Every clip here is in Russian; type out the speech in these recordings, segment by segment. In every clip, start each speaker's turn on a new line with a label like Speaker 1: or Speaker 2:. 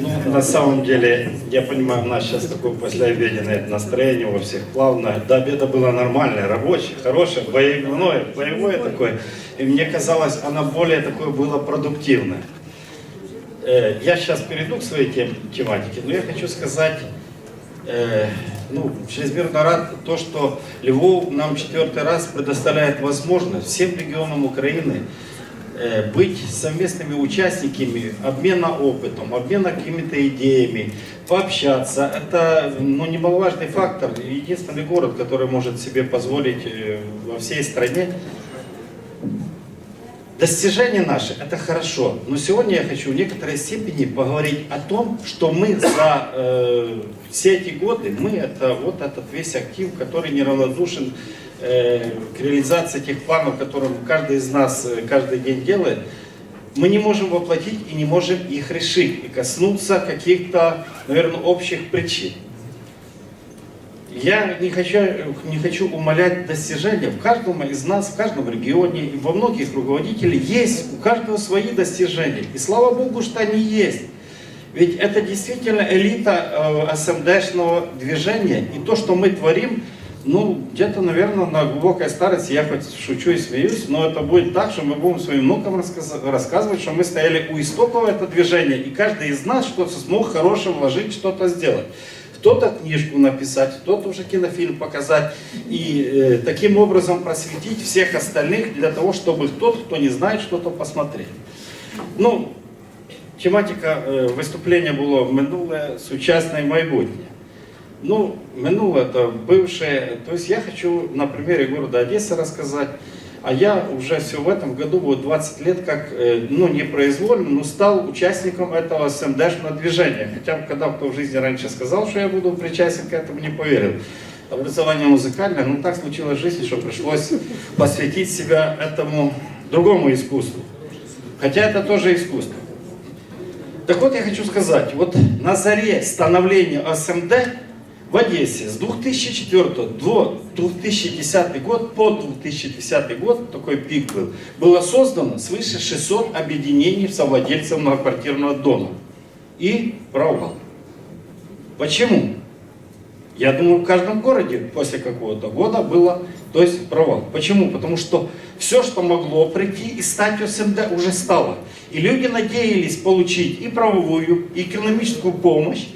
Speaker 1: Ну, на самом деле, я понимаю, у нас сейчас такое послеобеденное настроение у всех плавное. До обеда было нормальное, рабочее, хорошее, боевое, боевое такое. И мне казалось, оно более такое было продуктивное. Э, Я сейчас перейду к своей тем, тематике, но я хочу сказать, э, ну, чрезмерно рад то, что Львов нам четвертый раз предоставляет возможность всем регионам Украины быть совместными участниками обмена опытом, обмена какими-то идеями, пообщаться. Это ну, немаловажный фактор. Единственный город, который может себе позволить э, во всей стране Достижения наши – это хорошо, но сегодня я хочу в некоторой степени поговорить о том, что мы за э, все эти годы, мы – это вот этот весь актив, который неравнодушен э, к реализации тех планов, которые каждый из нас э, каждый день делает, мы не можем воплотить и не можем их решить, и коснуться каких-то, наверное, общих причин. Я не хочу, не хочу умалять достижения. В каждом из нас, в каждом регионе во многих руководителей есть у каждого свои достижения. И слава Богу, что они есть. Ведь это действительно элита э, СМДшного движения. И то, что мы творим, ну, где-то, наверное, на глубокой старости, я хоть шучу и смеюсь, но это будет так, что мы будем своим внукам рассказ- рассказывать, что мы стояли у истоков этого движения, и каждый из нас что-то смог хорошее вложить, что-то сделать кто-то книжку написать, кто-то уже кинофильм показать и э, таким образом просветить всех остальных для того, чтобы тот, кто не знает, что-то посмотреть. Ну, тематика е, виступлення було минуле, сучасне і майбутнє. Ну, минулое это бывшее. То есть я хочу на примере города Одессы рассказать. А я уже все в этом году, будет 20 лет, как, э, ну, непроизвольно, но стал участником этого СМДшного движения. Хотя, когда кто в жизни раньше сказал, что я буду причастен к этому, не поверил. Образование музыкальное, ну, так случилось в жизни, что пришлось посвятить себя этому другому искусству. Хотя это тоже искусство. Так вот, я хочу сказать, вот на заре становления СМД в Одессе с 2004 до 2010 год, по 2010 год, такой пик был, было создано свыше 600 объединений совладельцев многоквартирного дома и правил. Почему? Я думаю, в каждом городе после какого-то года было, то есть провал. Почему? Потому что все, что могло прийти и стать СМД, уже стало. И люди надеялись получить и правовую, и экономическую помощь,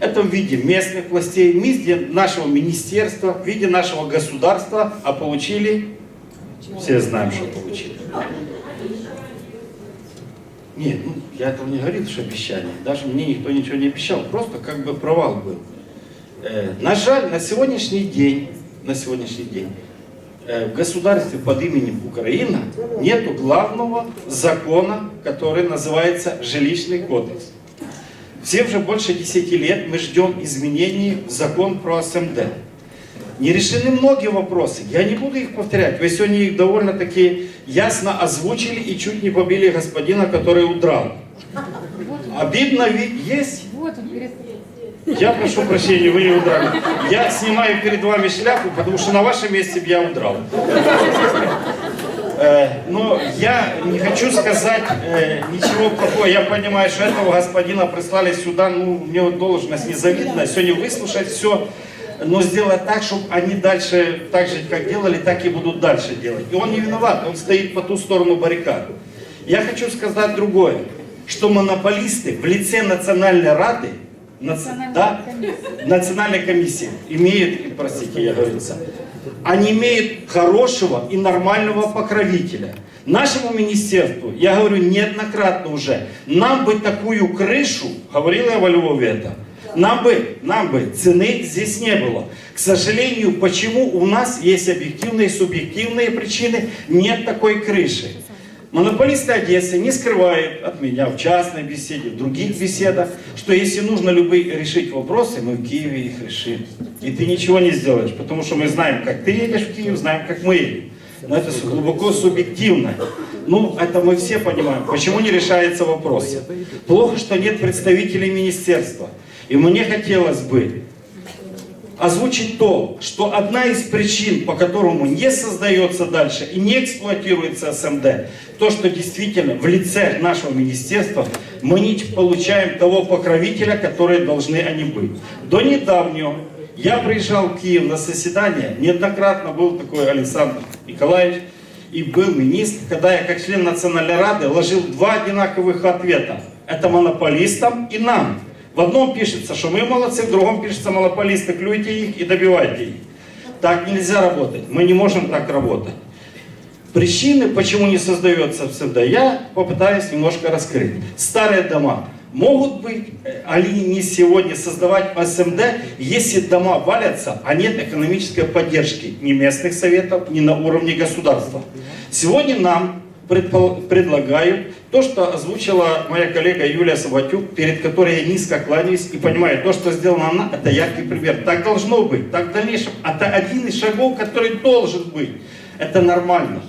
Speaker 1: это в виде местных властей, в виде нашего министерства, в виде нашего государства, а получили, все знаем, что получили. Нет, ну, я этого не говорил, что обещание. Даже мне никто ничего не обещал, просто как бы провал был. Э, на жаль, на сегодняшний день, на сегодняшний день э, в государстве под именем Украина нету главного закона, который называется жилищный кодекс. Все уже больше 10 лет мы ждем изменений в закон про СМД. Не решены многие вопросы. Я не буду их повторять. Вы сегодня их довольно-таки ясно озвучили и чуть не побили господина, который удрал. Обидно ведь есть?
Speaker 2: Вот он перед...
Speaker 1: Я прошу прощения, вы не удрали. Я снимаю перед вами шляпу, потому что на вашем месте бы я удрал. Э, Но я не хочу сказать э, ничего плохого. Я понимаю, что этого господина прислали сюда, ну, у него должность незавидная. Сегодня выслушать все, но сделать так, чтобы они дальше так же, как делали, так и будут дальше делать. И он не виноват, он стоит по ту сторону баррикад. Я хочу сказать другое, что монополисты в лице Национальной Рады, наци- да, Национальной комиссии имеют, простите, я говорю, они имеют хорошего и нормального покровителя. Нашему министерству, я говорю неоднократно уже, нам бы такую крышу, говорила я во Львове это, нам бы, нам бы цены здесь не было. К сожалению, почему у нас есть объективные и субъективные причины, нет такой крыши. Монополисты Одессы не скрывают от меня в частной беседе, в других беседах, что если нужно любые решить вопросы, мы в Киеве их решим. И ты ничего не сделаешь, потому что мы знаем, как ты едешь в Киев, знаем, как мы едем. Но это глубоко субъективно. Ну, это мы все понимаем. Почему не решается вопрос? Плохо, что нет представителей министерства. И мне хотелось бы озвучить то, что одна из причин, по которому не создается дальше и не эксплуатируется СМД, то, что действительно в лице нашего министерства мы не получаем того покровителя, который должны они быть. До недавнего я приезжал в Киев на заседание, неоднократно был такой Александр Николаевич, и был министр, когда я как член Национальной Рады ложил два одинаковых ответа. Это монополистам и нам. В одном пишется, что мы молодцы, в другом пишется монополисты, клюйте их и добивайте их. Так нельзя работать. Мы не можем так работать. Причины, почему не создается СМД, я попытаюсь немножко раскрыть. Старые дома могут быть, э, они не сегодня создавать СМД, если дома валятся, а нет экономической поддержки ни местных советов, ни на уровне государства. Сегодня нам предпол- предлагают то, что озвучила моя коллега Юлия Саватюк, перед которой я низко кланяюсь и понимаю, то, что сделала она, это яркий пример. Так должно быть, так в дальнейшем. Это один из шагов, который должен быть. Это нормально.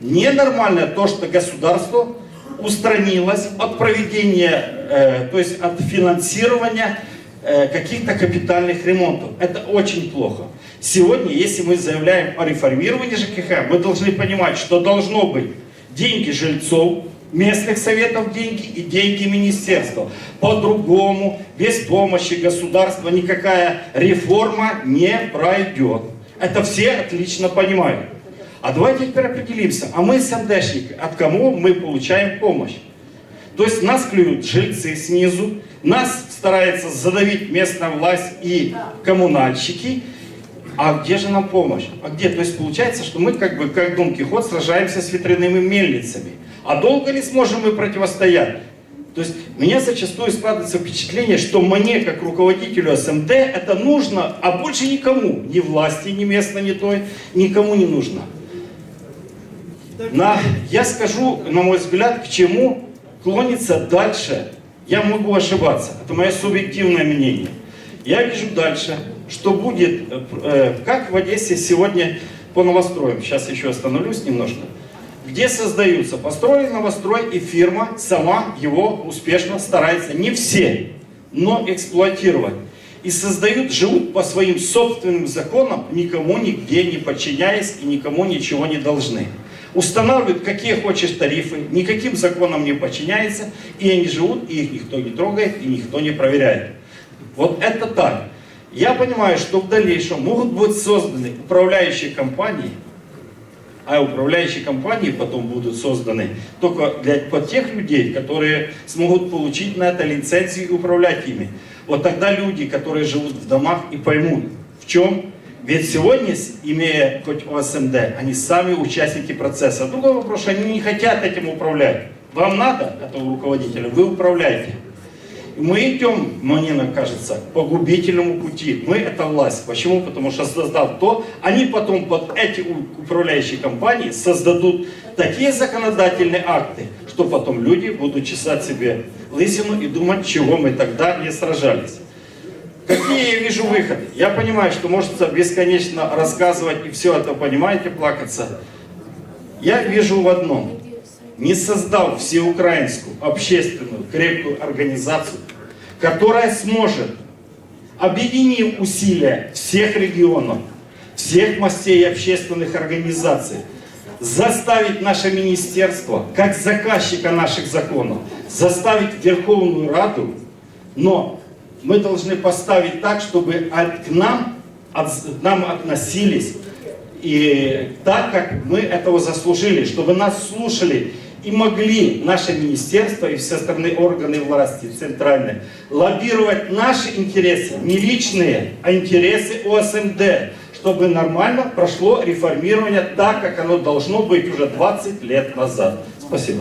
Speaker 1: Ненормально то, что государство устранилось от проведения, э, то есть от финансирования э, каких-то капитальных ремонтов. Это очень плохо. Сегодня, если мы заявляем о реформировании ЖКХ, мы должны понимать, что должно быть деньги жильцов, местных советов деньги и деньги министерства. По-другому, без помощи государства никакая реформа не пройдет. Это все отлично понимают. А давайте теперь определимся, а мы СМДшники, от кого мы получаем помощь? То есть нас клюют жильцы снизу, нас старается задавить местная власть и коммунальщики, а где же нам помощь? А где? То есть получается, что мы как бы как Дон Кихот сражаемся с ветряными мельницами. А долго ли сможем мы противостоять? То есть меня зачастую складывается впечатление, что мне, как руководителю СМД, это нужно, а больше никому, ни власти, ни местной, ни той, никому не нужно. На, я скажу, на мой взгляд, к чему клонится дальше. Я могу ошибаться, это мое субъективное мнение. Я вижу дальше, что будет, э, э, как в Одессе сегодня по новостроям, сейчас еще остановлюсь немножко, где создаются, построили новострой и фирма сама его успешно старается, не все, но эксплуатировать. И создают, живут по своим собственным законам, никому нигде не подчиняясь и никому ничего не должны устанавливают какие хочешь тарифы, никаким законам не подчиняется, и они живут, и их никто не трогает, и никто не проверяет. Вот это так. Я понимаю, что в дальнейшем могут быть созданы управляющие компании, а управляющие компании потом будут созданы только для под тех людей, которые смогут получить на это лицензию и управлять ими. Вот тогда люди, которые живут в домах и поймут, в чем ведь сегодня, имея хоть ОСМД, они сами участники процесса. Другой вопрос, они не хотят этим управлять. Вам надо этого руководителя, вы управляете. Мы идем, мне кажется, по губительному пути. Мы это власть. Почему? Потому что создав то, они потом под эти управляющие компании создадут такие законодательные акты, что потом люди будут чесать себе лысину и думать, чего мы тогда не сражались. Какие я вижу выходы? Я понимаю, что можете бесконечно рассказывать и все это понимаете, плакаться. Я вижу в одном. Не создал всеукраинскую общественную крепкую организацию, которая сможет, объединив усилия всех регионов, всех мастей общественных организаций, заставить наше министерство, как заказчика наших законов, заставить Верховную Раду, но мы должны поставить так, чтобы к нам, от, нам относились и так, как мы этого заслужили, чтобы нас слушали и могли наше министерство и все остальные органы власти центральные лоббировать наши интересы, не личные, а интересы ОСМД, чтобы нормально прошло реформирование так, как оно должно быть уже 20 лет назад. Спасибо.